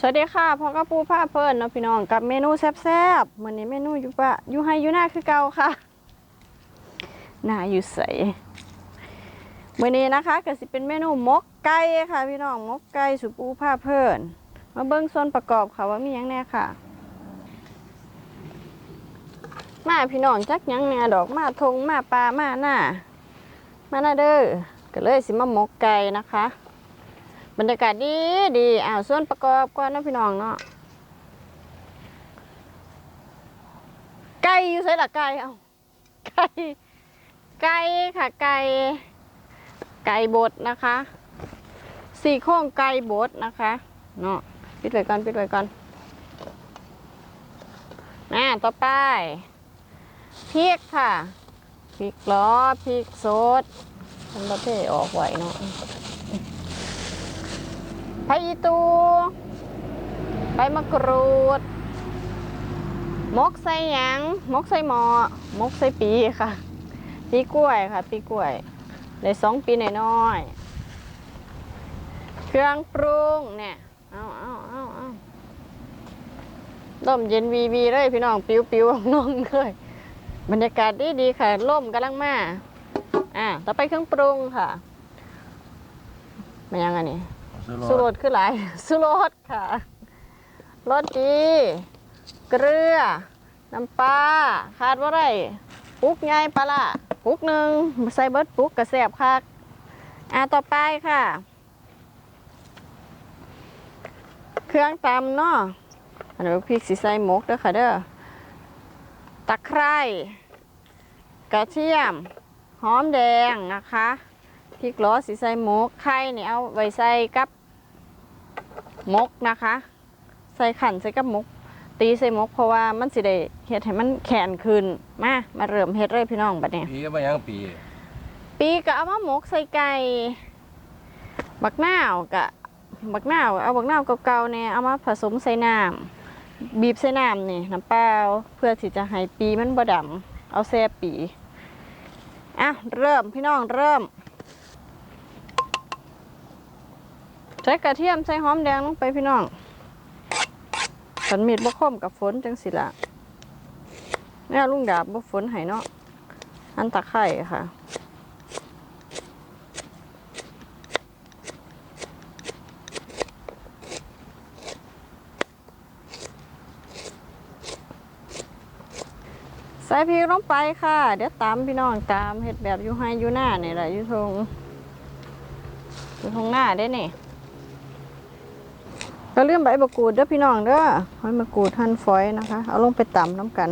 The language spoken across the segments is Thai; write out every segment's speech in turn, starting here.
สวัสดีค่ะพ่อกระปูผ้าเพลินเนาะพี่น้องกับเมนูแซ่บๆมื้อนี้เมนูอยู่ปะอยู่ให้อยู่หน้าคือเก่าค่ะหน้าอยู่ใสเมื้อนี้นะคะก็สิเป็นเมนูมกไก่ค่ะ พี่น้องมกไก่สุปูผ้าเพลินมาเบิ่งส่วนประกอบค่ะว่ามียังแน่ค่ะ มาพี่น้องจักยังแน่ดอกมาทงมาปลามาหน้ามาหน้าเด้อก็เลยสิมามกไก่นะคะ บรรยากาศดีดีอ้าวส่วนประกอบก่อนเนาะพี่น้องเนาะไก่อยู่ใส่ละไก่เอาไก่ไก่ค่ะไก่ไก่บดนะคะสี่โครงไก่บดนะคะเนาะปิดไว้ก่อนปิดไว้ก่อนน่าต่อไปพริกค่ะพริกล้อพริกสดมันประเภทออกไหวเนาะ ไผ่อีตูใบมะกรูด มกใส่หยัง มกใส่หมอ มกใส่ปีค่ะ ปีกล้วยค่ะ ปีกล้วยได้สองปีน้อยๆเครื่องปรุงเนี่ยเอาเอาเอาเอาลมเย็นวีวีเลยพี่น้องปิวปิวน้องเลยบรรยากาศดีดีค่ะล่มกำลังมาอะต่อไปเครื่องปรุงค่ะมันยังไงนี่ สุรสคือหลายสุรสค่ะรสดี เกลือ น้ำปลาขาดว่าไรปุกไงปลาละปุกหนึ่งใส่เบิร์ดปุกกระแสบคักอ่าต่อไปค่ะ เครื่องตำเนาะอันนี้พริกสีใส่หมกเด้อค่ะเด้อตะไคร้กระเทียม หอมแดงนะคะพริกล้อสีใส่หมกไข่เนี่ยเอาไว้ใส่กับ มกนะคะ ใส่ขันใส่กับหมก ตีใส่หมกเพราะว่ามันสิได้เฮ็ดให้มันแข็งขึ้นมามาเริ่มเฮ็ดเลยพี่น้องบัดนี้ ปีก็มายังปี ปีก็เอามาหมกใส่ไก่บักนาวกะบักนาวเอาบักนาวเก่าๆเนี่ยเอามาผสมใส่น้ำบีบใส่น้ำนี่น้ำเปล่าเพื่อที่จะให้ปีมันบ่ดำเอาแซ่ปีอะเริ่มพี่น้องเริ่ม ใส่กระเทียมใส่หอมแดงลงไปพี่น้องขันมีดบ่คมกับฝนจังสิละแนี่ลุงดาบบ่ฝนให้เนาะอันตะไคร่ค่ะใส่พริกลงไปค่ะ เดี๋ยวตามพี่น้องตามเห็ดแบบอยู่ให้อยู่หน้าเนี่ยแหละอยู่ทงอยู่ทงหน้าได้เนี่ย ก็เลื่อมใบมะกรูดเด้อพี่น้องเด้อใบมะกรูดหั่นฝอยนะคะ เอาลงไปตำน้ำกัน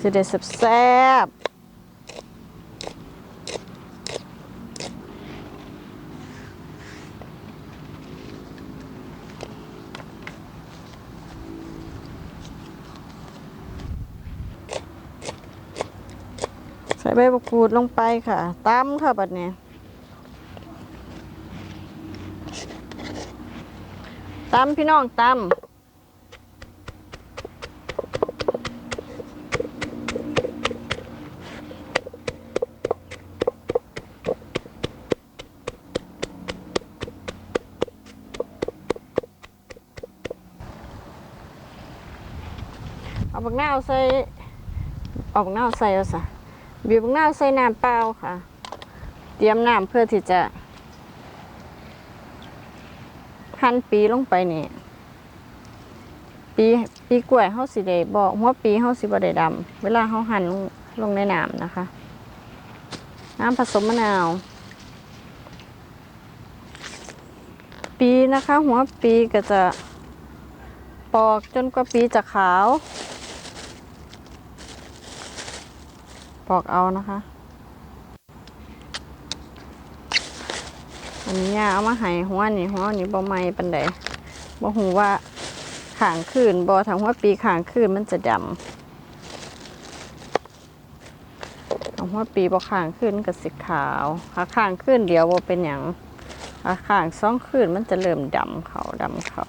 จะได้แซ่บใส่ใบมะกรูดลงไปค่ะตำค่ะบัดนี้ ตำพี่น้องตำเอาบักหน้าวใส่เอาบักหน้าวใส่เอาซะบีบมะนาวใส่น้ำเปล่าค่ะ เตรียมน้ำเพื่อที่จะ หั่นปีลงไปนี่ปีปีกล้วยเฮาสิได้บอกหัวปีเฮาสิบ่ได้ดำ เวลาเฮาหั่นลงลงในน้ำนะคะ น้ำผสมมะนาว ปีนะคะ หัวปีก็จะปอกจนกว่าปีจะขาว ปอกเอานะคะ อันนี้ยาเอามาให้หัวนี่หัวนี่บ่ไม้ปันใดบ่หูว่าขางคืนบ่ถ้าหัวปีขางคืนมันจะดำถ้าหัวปีบ่ขางคืนก็สิขาวถ้าขางคืนเดียวบ่เป็นหยังถ้าขางสองคืนมันจะเริ่มดำเขาดำเขา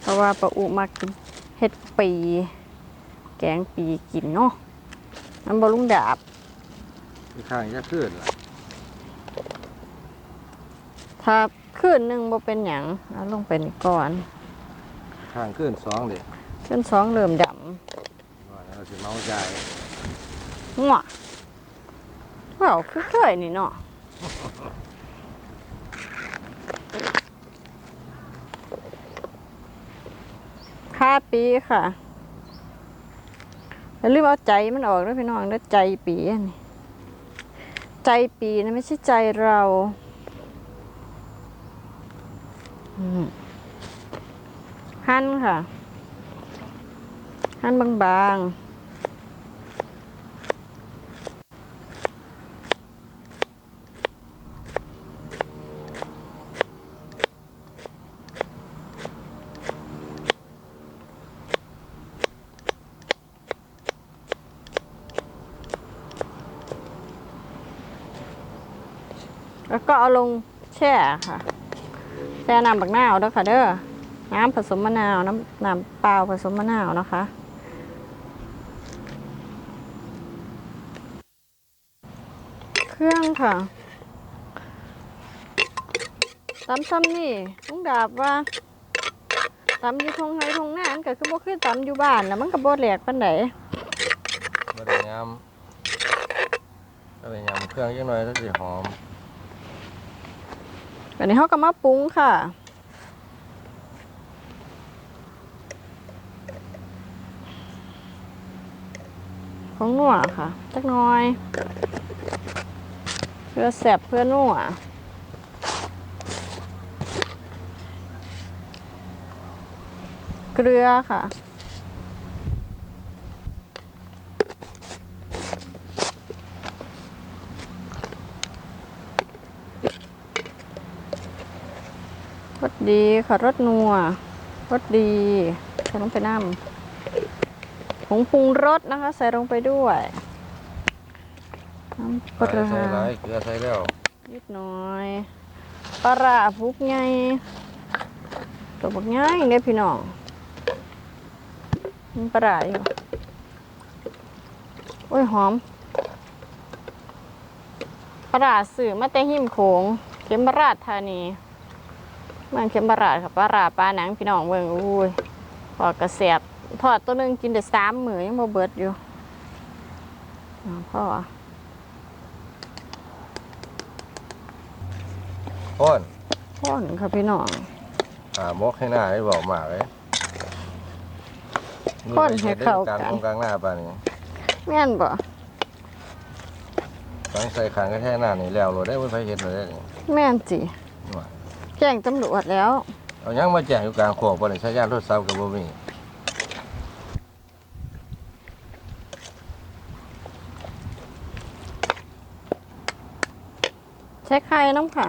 เพราะว่าปลาอุมากินเฮ็ดปี แกงปีกินเนาะมันบลุงดาบ ข้างจะขึ้นล่ะถ้าคืนหนึ่งบ่เป็นหยังเอาลงไปนี่ก่อนข้างขึ้นสองเด็กขึ้นสองเริ่มดว่าแล้วเราสิเมาใจายำงัวว้าวคือเคยนี่เนาะค่าปีค่ะอย่าลืมเอาใจมันออกด้วยพี่น้องแล้วใจปีอันนี้ ใจปีนะไม่ใช่ใจเราอืมหั่นค่ะ หั่นบางๆ แล้วก็เอาลงแช่ค่ะ แช่น้ำบักนาวเด้อค่ะเด้อ น้ำผสมมะนาว น้ำน้ำเปล่าผสมมะนาวนะคะ เครื่องค่ะตำซ้ำนี่ลุงดาบว่าตำอยู่ทงไห้ทงหน้ามันก็คือบ่คือตำอยู่บ้านแล้วมันก็บ่แหลกปานใดบ่ได้ยำก็ได้ยำเครื่องจังหน่อยแล้วสิหอม อันนี้เขาก็มาปรุงค่ะ ของนัวค่ะจักน้อย เพื่อแสบเพื่อนัวเกลือค่ะ ดีค่ะรสนัวรสดีใส่ลงไปน้ำผงปรุงรสนะคะ ใส่ลงไปด้วยน้ำปใส่ลาใส่หลายเกลือใส่แล้วนิดหน่อยปลาร้าพุกไงตัวบักไงเนี่ยพี่น้องมันปลาร้าอยู่โอ้ยหอมปลาร้าสื่อมาแต่หิมโขงเข็มราชธานี เมืองเข็มบาราดค่ะปลาราปลาหนังพี่น้องเมืองอุ้ยพอกระเสียบทอดตัวหนึงกินเดือสามมือยังบ่เบิดอยู่อ้าวพ่อพ่นพ่อนค่ะพี่น้องหามกให้หน้าให้บอกมากเลยพ่นให้เข้ากันกลางกลางหน้าปานนี้แม่นบ่ฟังใส่ขันก็แค่หน้านี่แล้วโลดได้บ่ไปเฮ็ดเลยได้นี่แม่นจิว่าแจ้งตำรวจแล้ว เอาหยังมาแจ้งอยู่กลางโคกบ่ได้ใช้ยานโทรศัพท์ก็บ่มีใช้ไข่น้ำค่ะ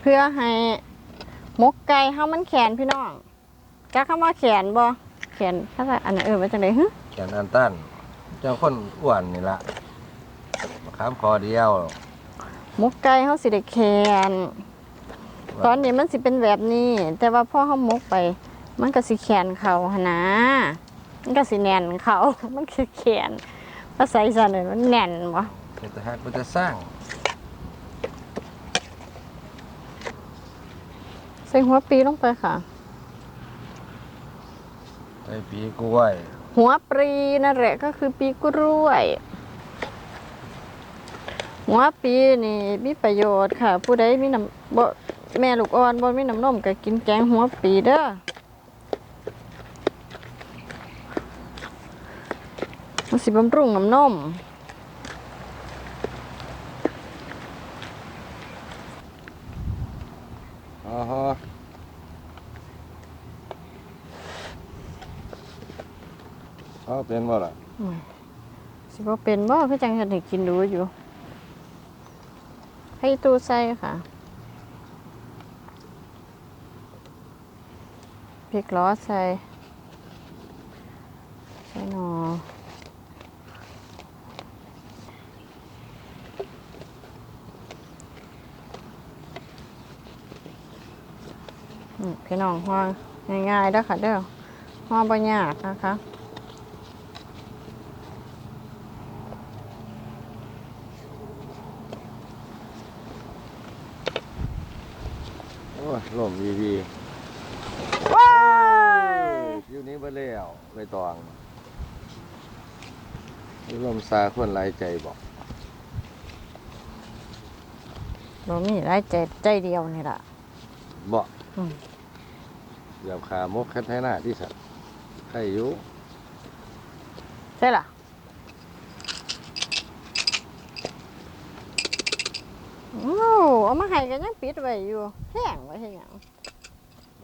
เพื่อให้หมกไก่เฮามันแขนพี่น้องจักคำว่าแขนบ่แขนภาษาอันนั้นเออว่าจังได๋ฮึแขนอันตันเจ้าคนอ้วนนี่ล่ะมะขามคอเดียวหมกไก่เฮาสิได้แขน ตอนนี้มันสิเป็นแบบนี้ แต่ว่าพ่อเขามกไป มันก็สิแขนเขาหนนะมันก็สิแน่นเขา มันคือแขนภาษาอีสานเลยมันแน่นวะเป็นทหารมันจะสร้างใส่หัวปีลงไปค่ะ ไอ้ปีกล้วย หัวปรีนั่นแหละก็คือปีกล้วย หัวปีนี่มีประโยชน์ค่ะ ผู้ใดมีน้ำบ่ แม่ลูกอ่อนบ่มีน้ำนมก็กินแกงหัวปีเด้อมันสิบำรุงน้ำนมอ๋อฮะอ๋อเป็นบ่ล่ะสิบ่เป็นบ่คือจังเฮ็ดให้กินดูอยู่ ให้ตู้ใส่ค่ะ ริกล้อใส่ ใส่หนอพี่น้องห่อง่ายๆเด้อค่ะเด้อห่อบ่ยากนะคะร่มวีวีว้าย อยู่นี้บ่แล้วไปตองนี่ลมซาคนหลายใจบอกบ่มีไรใจใจเดียวนี่ล่ะบอกอืมเดี๋ยวขามกแค่ไทหน้าที่สัตว์ใครอยู่ใช่ล่ะโอ้เอามาให้กันยังปิดไว้อยู่แห้งไว้ให้หยัง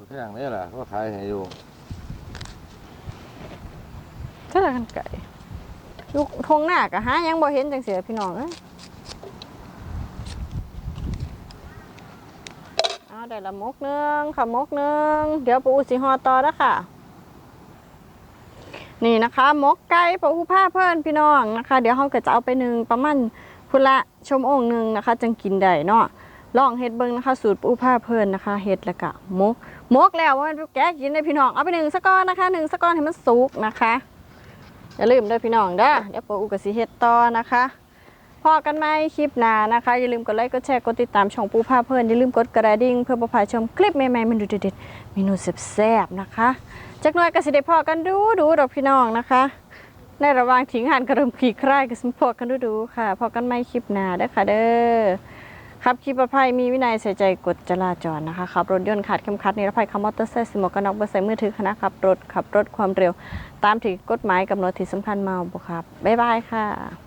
แพงนี่ล่ะก็ขายให้อยู่ ใช่ล่ะ กันไก่ลูกทงหน้าก็หายังบ่เห็นจังเสียพี่น้องเอ้ยเอาได้ละมกหนึงค่ะมกหนึงเดี๋ยวปูสิฮอต่อแล้วค่ะ นี่นะคะมกไก่ปลาอูผ้าเพิ่นพี่น้องนะคะ เดี๋ยวเขาก็จะเอาไปหนึ่งประมาณพุละชมองหนึ่งนะคะ จังกินได้เนาะลองเฮ็ดเบิ่งนะคะ สูตรปูผ้าเพิ่นนะคะเฮ็ดแล้วก็มกมกแล้วว่าแกะกินได้พี่น้องเอาไปหนึ่งสก้อนนะคะหนึ่งสก้อนให้มันสุกนะคะ อย่าลืมด้วยพี่น้องเด้อเดี๋ยวปลาอูกสิเฮ็ดต่อนะคะพอกันไหมคลิปหน้านะคะ อย่าลืมกดไลค์กดแชร์กดติดตามช่องปูผ้าเพิ่อนอย่าลืมกดกระดิ่งเพื่อบ่พาชมคลิปใหม่ๆมันดูเด็ดๆเมนูแซ่บๆนะคะจักหน่อยกสิได้พอกันดูดูดอกพี่น้องนะคะ ในระหว่างทิ้งหันกระเริ่มขี่คลายก็สิพอกันดูดูค่ะพอกันไหมคลิปหน้าเด้อค่ะเด้อ ขับขี่ปลอดภัยมีวินัยใส่ใจกฎจราจรนะคะขับรถยนต์ขาดเข็มขัดนิรภัยขับมอเตอร์ไซค์สมหมวกกันน็อกเบอร์ใส่มือถือคณะขับรถขับรถความเร็ว ตามที่กฎหมายกำหนดที่สำคัญเมาบุครับบ๊ายบายค่ะ